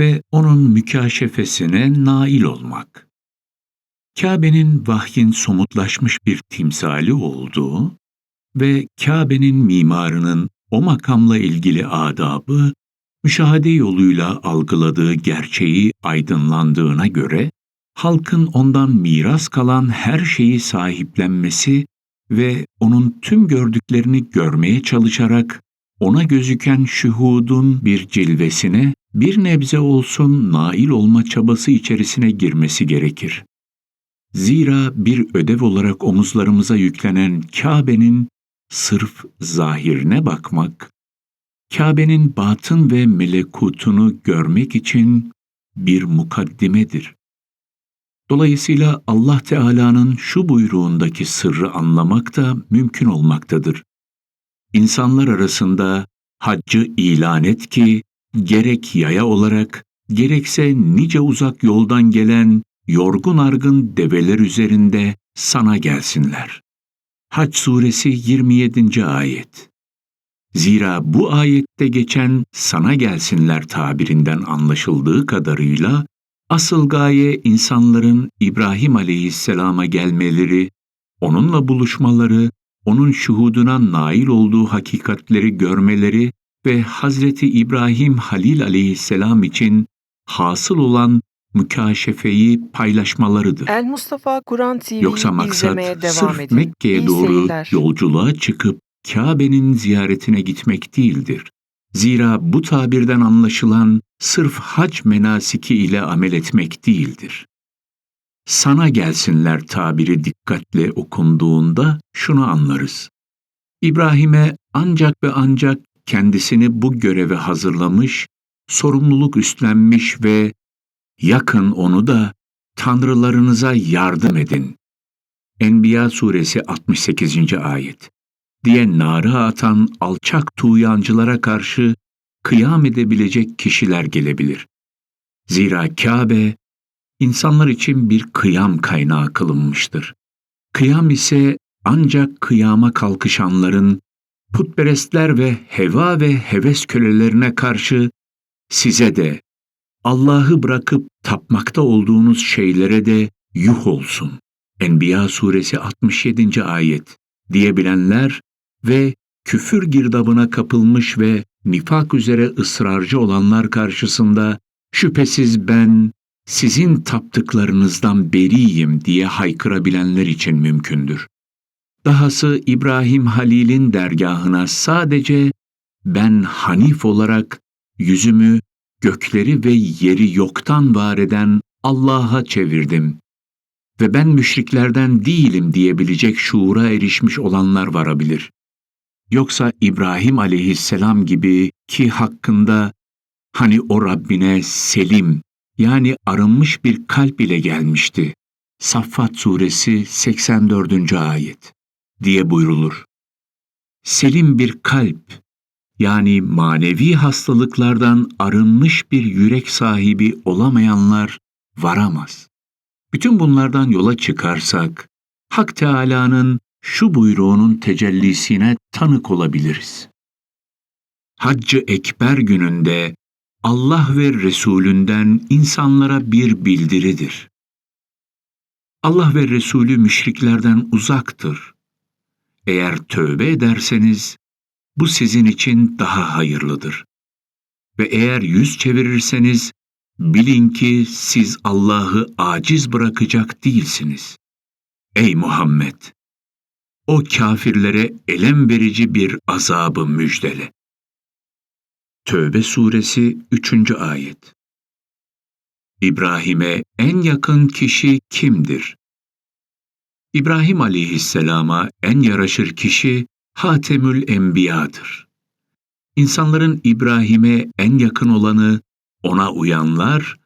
ve onun mükaşefesine nail olmak. Kabe'nin vahyin somutlaşmış bir timsali olduğu ve Kabe'nin mimarının o makamla ilgili adabı, müşahede yoluyla algıladığı gerçeği aydınlandığına göre, halkın ondan miras kalan her şeyi sahiplenmesi ve onun tüm gördüklerini görmeye çalışarak ona gözüken şuhudun bir cilvesine bir nebze olsun nail olma çabası içerisine girmesi gerekir. Zira bir ödev olarak omuzlarımıza yüklenen Kabe'nin sırf zahirine bakmak, Kabe'nin batın ve melekutunu görmek için bir mukaddimedir. Dolayısıyla Allah Teala'nın şu buyruğundaki sırrı anlamak da mümkün olmaktadır. İnsanlar arasında haccı ilan et ki gerek yaya olarak gerekse nice uzak yoldan gelen yorgun argın develer üzerinde sana gelsinler. Hac suresi 27. ayet. Zira bu ayette geçen sana gelsinler tabirinden anlaşıldığı kadarıyla asıl gaye insanların İbrahim aleyhisselama gelmeleri, onunla buluşmaları, onun şuhuduna nail olduğu hakikatleri görmeleri ve Hazreti İbrahim Halil aleyhisselam için hasıl olan mükaşefeyi paylaşmalarıdır. El Mustafa Kur'an TV'yi Yoksa maksat sırf. Mekke'ye doğru seyirler. yolculuğa çıkıp Kabe'nin ziyaretine gitmek değildir. Zira bu tabirden anlaşılan sırf hac menasiki ile amel etmek değildir. Sana gelsinler tabiri dikkatle okunduğunda şunu anlarız. İbrahim'e ancak ve ancak kendisini bu göreve hazırlamış, sorumluluk üstlenmiş ve yakın onu da tanrılarınıza yardım edin. Enbiya suresi 68. ayet diye nara atan alçak tuğyancılara karşı kıyam edebilecek kişiler gelebilir. Zira Kabe, insanlar için bir kıyam kaynağı kılınmıştır. Kıyam ise ancak kıyama kalkışanların, putperestler ve heva ve heves kölelerine karşı size de, Allah'ı bırakıp tapmakta olduğunuz şeylere de yuh olsun. Enbiya suresi 67. ayet diyebilenler ve küfür girdabına kapılmış ve nifak üzere ısrarcı olanlar karşısında şüphesiz ben sizin taptıklarınızdan beriyim diye haykırabilenler için mümkündür. Dahası İbrahim Halil'in dergahına sadece ben Hanif olarak yüzümü gökleri ve yeri yoktan var eden Allah'a çevirdim ve ben müşriklerden değilim diyebilecek şuura erişmiş olanlar varabilir. Yoksa İbrahim aleyhisselam gibi ki hakkında hani o Rabbine selim yani arınmış bir kalp ile gelmişti. Saffat suresi 84. ayet diye buyrulur. Selim bir kalp yani manevi hastalıklardan arınmış bir yürek sahibi olamayanlar varamaz. Bütün bunlardan yola çıkarsak, Hak Teâlâ'nın şu buyruğunun tecellisine tanık olabiliriz. Haccı Ekber gününde Allah ve Resulünden insanlara bir bildiridir. Allah ve Resulü müşriklerden uzaktır. Eğer tövbe ederseniz bu sizin için daha hayırlıdır. Ve eğer yüz çevirirseniz bilin ki siz Allah'ı aciz bırakacak değilsiniz. Ey Muhammed! O kafirlere elem verici bir azabı müjdele. Tövbe suresi 3. ayet İbrahim'e en yakın kişi kimdir? İbrahim aleyhisselama en yaraşır kişi Hatemül Enbiya'dır. İnsanların İbrahim'e en yakın olanı, ona uyanlar,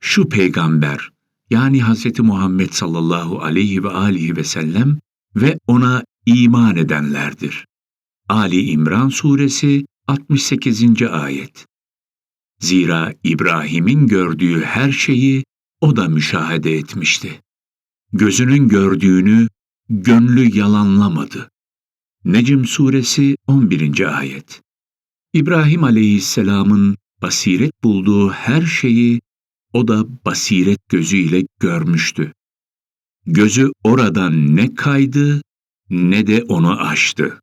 şu peygamber, yani Hz. Muhammed sallallahu aleyhi ve aleyhi ve sellem ve ona iman edenlerdir. Ali İmran suresi 68. ayet Zira İbrahim'in gördüğü her şeyi o da müşahede etmişti. Gözünün gördüğünü gönlü yalanlamadı. Necm suresi 11. ayet İbrahim aleyhisselamın basiret bulduğu her şeyi o da basiret gözüyle görmüştü. Gözü oradan ne kaydı ne de onu aştı.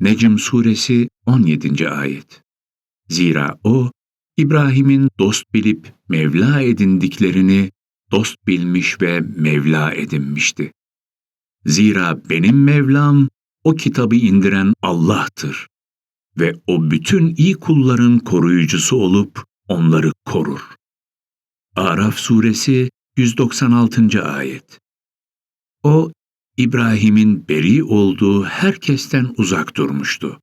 Necm suresi 17. ayet. Zira o İbrahim'in dost bilip Mevla edindiklerini dost bilmiş ve Mevla edinmişti. Zira benim Mevlam o kitabı indiren Allah'tır ve o bütün iyi kulların koruyucusu olup onları korur. Araf suresi 196. ayet. O İbrahim'in beri olduğu herkesten uzak durmuştu.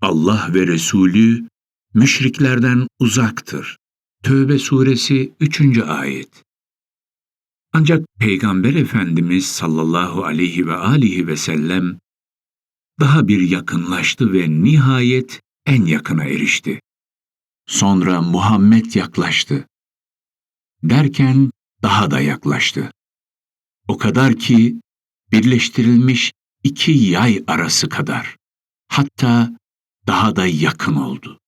Allah ve Resulü müşriklerden uzaktır. Tövbe suresi 3. ayet. Ancak Peygamber Efendimiz sallallahu aleyhi ve alihi ve sellem daha bir yakınlaştı ve nihayet en yakına erişti. Sonra Muhammed yaklaştı. Derken daha da yaklaştı. O kadar ki birleştirilmiş iki yay arası kadar. Hatta daha da yakın oldu.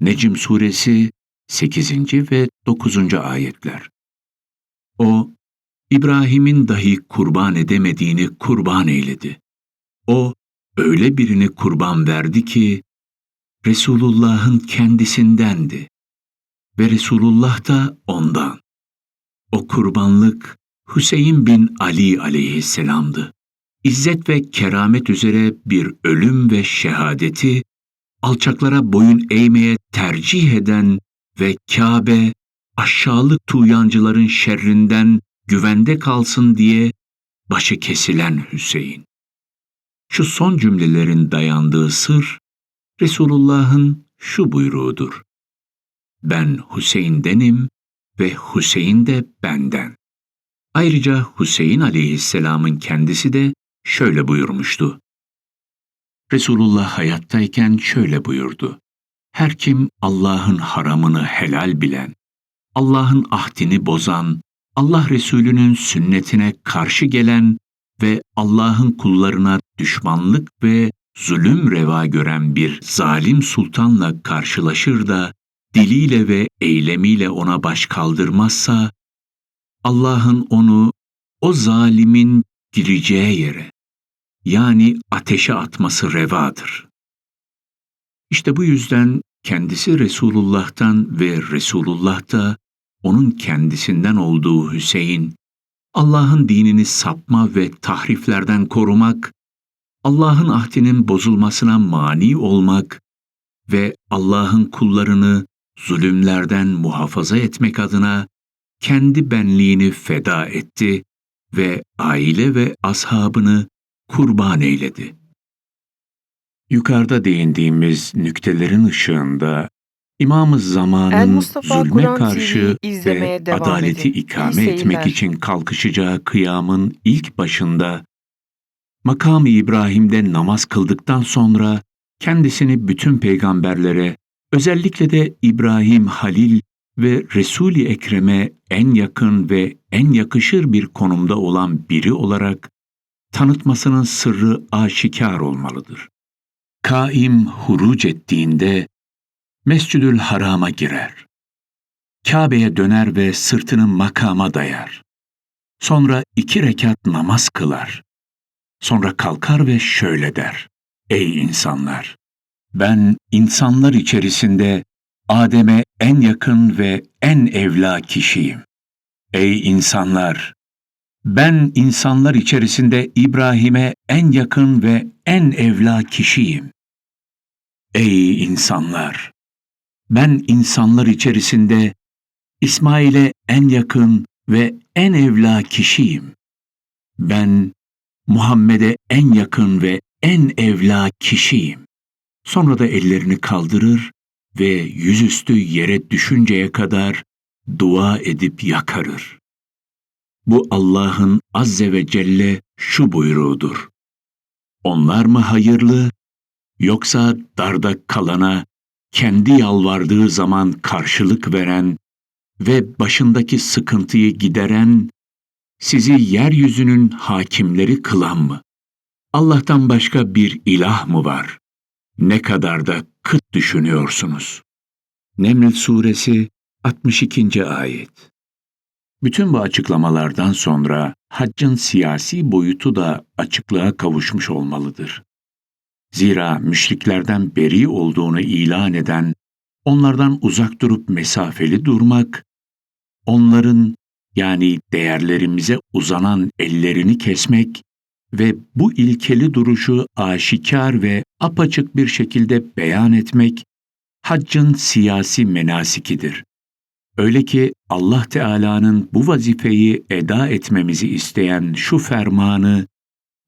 Necm suresi 8. ve 9. ayetler. O, İbrahim'in dahi kurban edemediğini kurban eyledi. O, öyle birini kurban verdi ki, Resulullah'ın kendisindendi ve Resulullah da ondan. O kurbanlık Hüseyin bin Ali aleyhisselamdı. İzzet ve keramet üzere bir ölüm ve şehadeti alçaklara boyun eğmeye tercih eden ve Kabe aşağılık tuğyancıların şerrinden güvende kalsın diye başı kesilen Hüseyin. Şu son cümlelerin dayandığı sır Resulullah'ın şu buyruğudur. Ben Hüseyin'denim ve Hüseyin de benden. Ayrıca Hüseyin aleyhisselamın kendisi de şöyle buyurmuştu. Resulullah hayattayken şöyle buyurdu. Her kim Allah'ın haramını helal bilen, Allah'ın ahdini bozan, Allah Resulü'nün sünnetine karşı gelen ve Allah'ın kullarına düşmanlık ve zulüm reva gören bir zalim sultanla karşılaşır da diliyle ve eylemiyle ona baş kaldırmazsa, Allah'ın onu o zalimin gireceği yere, yani ateşe atması revadır. İşte bu yüzden kendisi Resulullah'tan ve Resulullah da onun kendisinden olduğu Hüseyin, Allah'ın dinini sapma ve tahriflerden korumak, Allah'ın ahdinin bozulmasına mani olmak ve Allah'ın kullarını zulümlerden muhafaza etmek adına kendi benliğini feda etti ve aile ve ashabını kurban eyledi. Yukarıda değindiğimiz nüktelerin ışığında İmam-ı Zaman'ın zulme Kur'an karşı ve adaleti edin. İyi ikame etmek seyirler. için kalkışacağı kıyamın ilk başında makam-ı İbrahim'de namaz kıldıktan sonra kendisini bütün peygamberlere, özellikle de İbrahim Halil ve Resul-i Ekrem'e en yakın ve en yakışır bir konumda olan biri olarak tanıtmasının sırrı aşikar olmalıdır. Kaim huruc ettiğinde Mescidül Haram'a girer. Kabe'ye döner ve sırtını makama dayar. Sonra iki rekat namaz kılar. Sonra kalkar ve şöyle der. Ey insanlar! Ben insanlar içerisinde Adem'e en yakın ve en evla kişiyim. Ey insanlar! Ben insanlar içerisinde İbrahim'e en yakın ve en evla kişiyim. Ey insanlar! Ben insanlar içerisinde İsmail'e en yakın ve en evla kişiyim. Ben Muhammed'e en yakın ve en evla kişiyim. Sonra da ellerini kaldırır ve yüzüstü yere düşünceye kadar dua edip yakarır. Bu Allah'ın azze ve celle şu buyruğudur. Onlar mı hayırlı, yoksa darda kalana kendi yalvardığı zaman karşılık veren ve başındaki sıkıntıyı gideren, sizi yeryüzünün hakimleri kılan mı? Allah'tan başka bir ilah mı var? Ne kadar da kıt düşünüyorsunuz. Neml Suresi 62. Ayet Bütün bu açıklamalardan sonra haccın siyasi boyutu da açıklığa kavuşmuş olmalıdır. Zira müşriklerden beri olduğunu ilan eden, onlardan uzak durup mesafeli durmak, onların yani değerlerimize uzanan ellerini kesmek ve bu ilkeli duruşu aşikar ve apaçık bir şekilde beyan etmek, haccın siyasi menasikidir. Öyle ki Allah Teala'nın bu vazifeyi eda etmemizi isteyen şu fermanı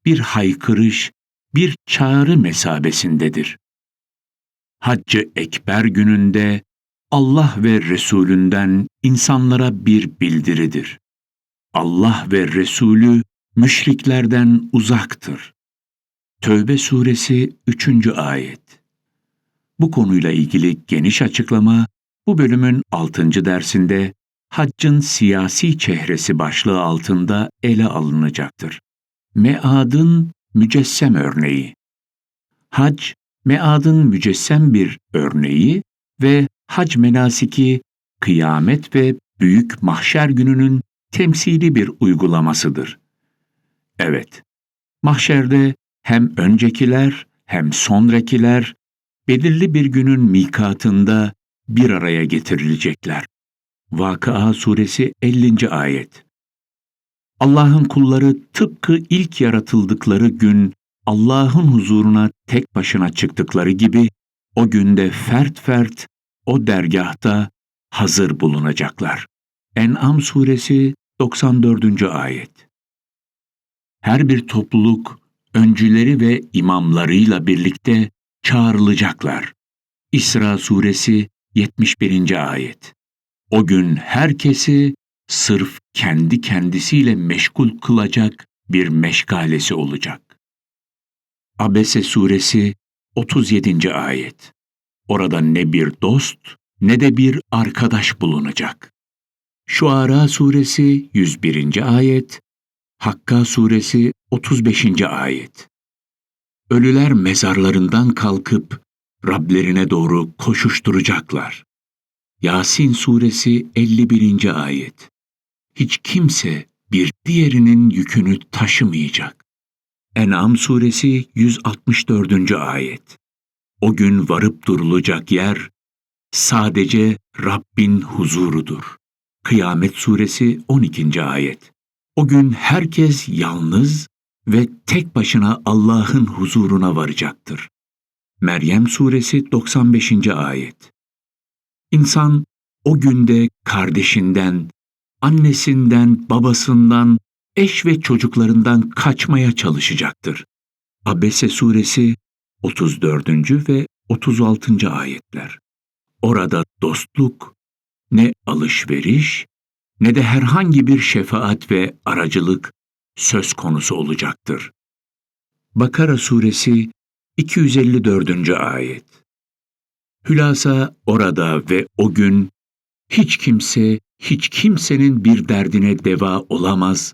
bir haykırış, bir çağrı mesabesindedir. Haccı Ekber gününde Allah ve Resulünden insanlara bir bildiridir. Allah ve Resulü müşriklerden uzaktır. Tövbe suresi 3. ayet. Bu konuyla ilgili geniş açıklama bu bölümün 6. dersinde Haccın siyasi çehresi başlığı altında ele alınacaktır. Meadın mücessem örneği. Hac, meadın mücessem bir örneği ve hac menasiki, kıyamet ve büyük mahşer gününün temsili bir uygulamasıdır. Evet, mahşerde hem öncekiler hem sonrakiler belirli bir günün mikatında bir araya getirilecekler. Vakıa Suresi 50. Ayet Allah'ın kulları tıpkı ilk yaratıldıkları gün Allah'ın huzuruna tek başına çıktıkları gibi o günde fert fert o dergahta hazır bulunacaklar. En'am suresi 94. ayet. Her bir topluluk öncüleri ve imamlarıyla birlikte çağrılacaklar. İsra suresi 71. ayet. O gün herkesi sırf kendi kendisiyle meşgul kılacak bir meşgalesi olacak. Abese suresi 37. ayet. Orada ne bir dost ne de bir arkadaş bulunacak. Şuara suresi 101. ayet, Hakka suresi 35. ayet. Ölüler mezarlarından kalkıp Rablerine doğru koşuşturacaklar. Yasin suresi 51. ayet. Hiç kimse bir diğerinin yükünü taşımayacak. En'am suresi 164. ayet. O gün varıp durulacak yer sadece Rabbin huzurudur. Kıyamet suresi 12. ayet. O gün herkes yalnız ve tek başına Allah'ın huzuruna varacaktır. Meryem suresi 95. ayet. İnsan o günde kardeşinden, annesinden, babasından, eş ve çocuklarından kaçmaya çalışacaktır. Abese suresi 34. ve 36. ayetler. Orada dostluk, ne alışveriş, ne de herhangi bir şefaat ve aracılık söz konusu olacaktır. Bakara suresi 254. ayet. Hülasa orada ve o gün hiç kimse hiç kimsenin bir derdine deva olamaz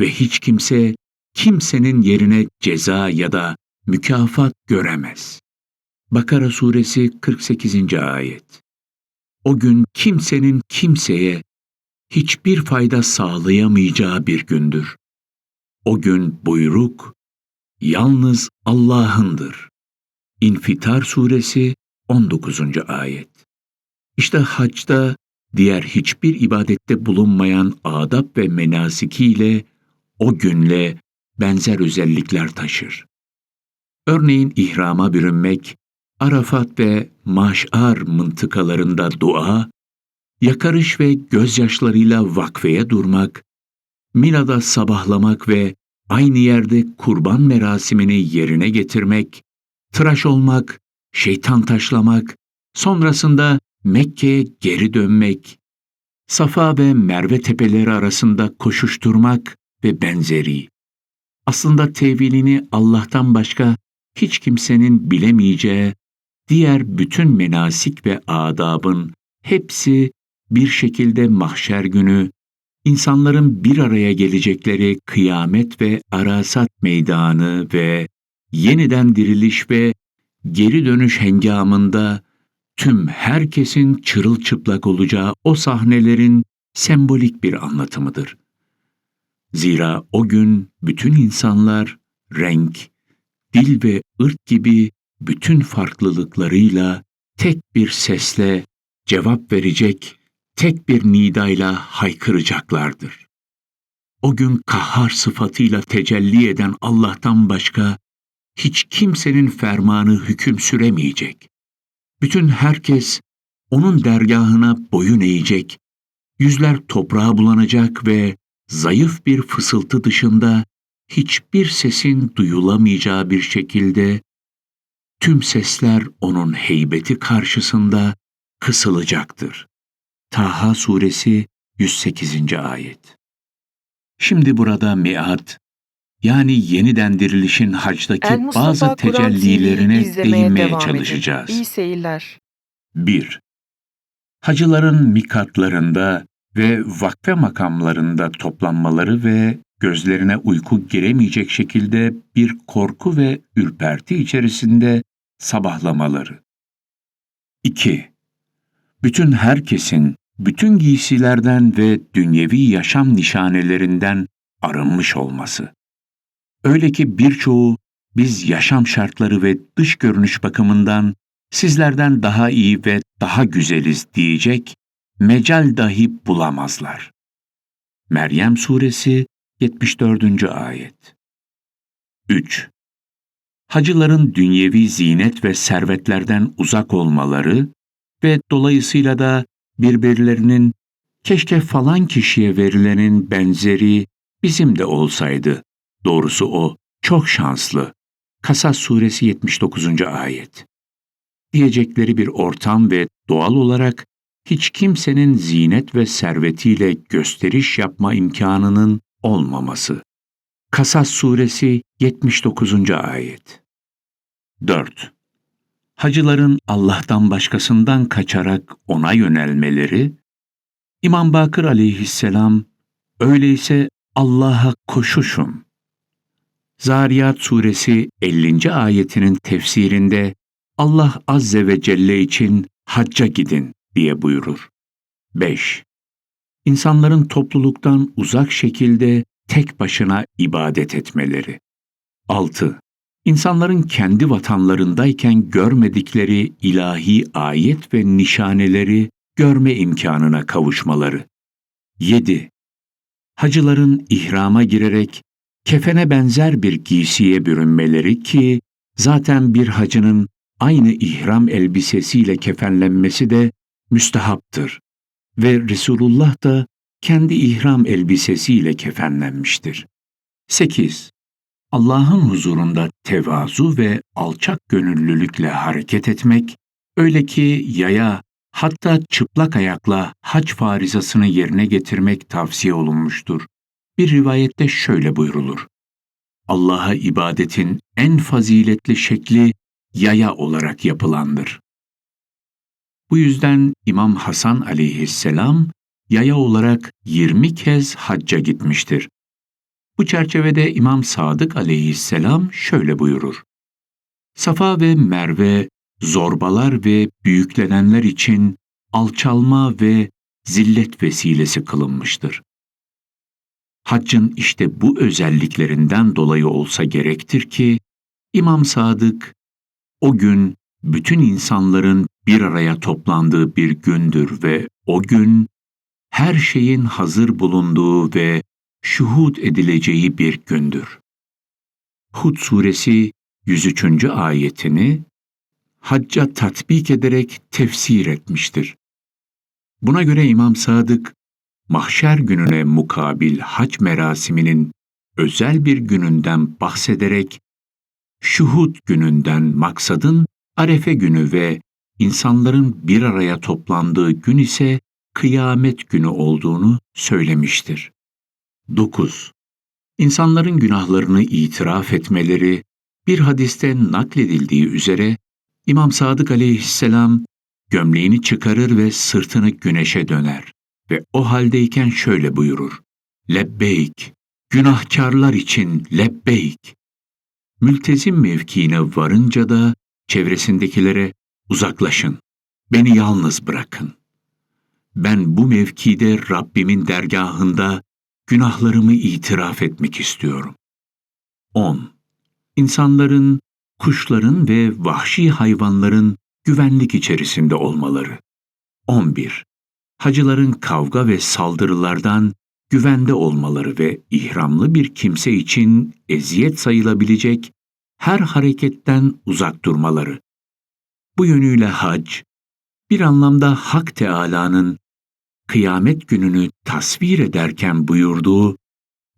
ve hiç kimse kimsenin yerine ceza ya da mükafat göremez. Bakara suresi 48. ayet. O gün kimsenin kimseye hiçbir fayda sağlayamayacağı bir gündür. O gün buyruk yalnız Allah'ındır. İnfitar suresi 19. ayet. İşte hacda diğer hiçbir ibadette bulunmayan adab ve menasikiyle o günle benzer özellikler taşır. Örneğin ihrama bürünmek, Arafat ve Maş'ar mıntıkalarında dua, yakarış ve gözyaşlarıyla vakfeye durmak, Mina'da sabahlamak ve aynı yerde kurban merasimini yerine getirmek, tıraş olmak, şeytan taşlamak, sonrasında Mekke'ye geri dönmek, Safa ve Merve tepeleri arasında koşuşturmak ve benzeri. Aslında tevilini Allah'tan başka hiç kimsenin bilemeyeceği diğer bütün menasik ve adabın hepsi bir şekilde mahşer günü, insanların bir araya gelecekleri kıyamet ve arasat meydanı ve yeniden diriliş ve geri dönüş hengamında tüm herkesin çırılçıplak olacağı o sahnelerin sembolik bir anlatımıdır. Zira o gün bütün insanlar renk, dil ve ırk gibi bütün farklılıklarıyla tek bir sesle cevap verecek, tek bir nidayla haykıracaklardır. O gün kahhar sıfatıyla tecelli eden Allah'tan başka hiç kimsenin fermanı hüküm süremeyecek. Bütün herkes onun dergahına boyun eğecek, yüzler toprağa bulanacak ve zayıf bir fısıltı dışında hiçbir sesin duyulamayacağı bir şekilde tüm sesler onun heybeti karşısında kısılacaktır. Taha suresi 108. ayet. Şimdi burada miat, yani yeniden dirilişin hacdaki bazı tecellilerine değinmeye edin. çalışacağız. İyi seyirler. 1. Hacıların mikatlarında ve vakfe makamlarında toplanmaları ve gözlerine uyku giremeyecek şekilde bir korku ve ürperti içerisinde sabahlamaları. 2. Bütün herkesin bütün giysilerden ve dünyevi yaşam nişanelerinden arınmış olması. Öyle ki birçoğu biz yaşam şartları ve dış görünüş bakımından sizlerden daha iyi ve daha güzeliz diyecek mecal dahi bulamazlar. Meryem Suresi 74. Ayet 3. Hacıların dünyevi zinet ve servetlerden uzak olmaları ve dolayısıyla da birbirlerinin keşke falan kişiye verilenin benzeri bizim de olsaydı. Doğrusu o çok şanslı. Kasas Suresi 79. Ayet diyecekleri bir ortam ve doğal olarak hiç kimsenin zinet ve servetiyle gösteriş yapma imkanının olmaması. Kasas Suresi 79. Ayet 4. Hacıların Allah'tan başkasından kaçarak ona yönelmeleri, İmam Bakır aleyhisselam, öyleyse Allah'a koşuşun. Zariyat Suresi 50. ayetinin tefsirinde Allah Azze ve Celle için hacca gidin diye buyurur. 5. İnsanların topluluktan uzak şekilde tek başına ibadet etmeleri. 6. İnsanların kendi vatanlarındayken görmedikleri ilahi ayet ve nişaneleri görme imkanına kavuşmaları. 7. Hacıların ihrama girerek kefene benzer bir giysiye bürünmeleri ki zaten bir hacının aynı ihram elbisesiyle kefenlenmesi de müstehaptır ve Resulullah da kendi ihram elbisesiyle kefenlenmiştir. 8. Allah'ın huzurunda tevazu ve alçak gönüllülükle hareket etmek, öyle ki yaya hatta çıplak ayakla hac farizasını yerine getirmek tavsiye olunmuştur. Bir rivayette şöyle buyrulur. Allah'a ibadetin en faziletli şekli yaya olarak yapılandır. Bu yüzden İmam Hasan aleyhisselam yaya olarak 20 kez hacca gitmiştir. Bu çerçevede İmam Sadık aleyhisselam şöyle buyurur. Safa ve Merve zorbalar ve büyüklenenler için alçalma ve zillet vesilesi kılınmıştır. Haccın işte bu özelliklerinden dolayı olsa gerektir ki İmam Sadık o gün bütün insanların bir araya toplandığı bir gündür ve o gün her şeyin hazır bulunduğu ve şuhud edileceği bir gündür. Hud suresi 103. ayetini hacca tatbik ederek tefsir etmiştir. Buna göre İmam Sadık, mahşer gününe mukabil hac merasiminin özel bir gününden bahsederek, şuhud gününden maksadın Arefe günü ve insanların bir araya toplandığı gün ise kıyamet günü olduğunu söylemiştir. 9. İnsanların günahlarını itiraf etmeleri bir hadiste nakledildiği üzere İmam Sadık aleyhisselam gömleğini çıkarır ve sırtını güneşe döner ve o haldeyken şöyle buyurur. Lebbeyk, günahkarlar için lebbeyk. Mültezim mevkiine varınca da çevresindekilere uzaklaşın, Beni yalnız bırakın. Ben bu mevkide Rabbimin dergahında günahlarımı itiraf etmek istiyorum. 10. İnsanların, kuşların ve vahşi hayvanların güvenlik içerisinde olmaları. 11. Hacıların kavga ve saldırılardan güvende olmaları ve ihramlı bir kimse için eziyet sayılabilecek her hareketten uzak durmaları. Bu yönüyle hac, bir anlamda Hak Teâlâ'nın kıyamet gününü tasvir ederken buyurduğu,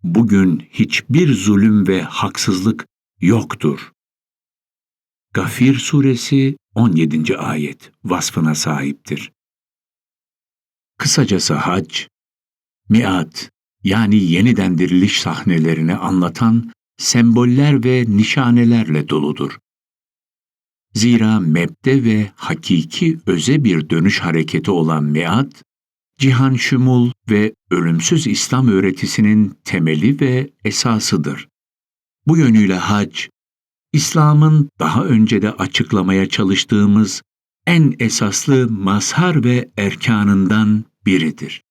bugün hiçbir zulüm ve haksızlık yoktur. Gafir suresi 17. ayet vasfına sahiptir. Kısacası hac, miat yani yeniden diriliş sahnelerini anlatan semboller ve nişanelerle doludur. Zira mebde ve hakiki öze bir dönüş hareketi olan miat, cihan şumul ve ölümsüz İslam öğretisinin temeli ve esasıdır. Bu yönüyle hac, İslam'ın daha önce de açıklamaya çalıştığımız en esaslı mazhar ve erkanından biridir.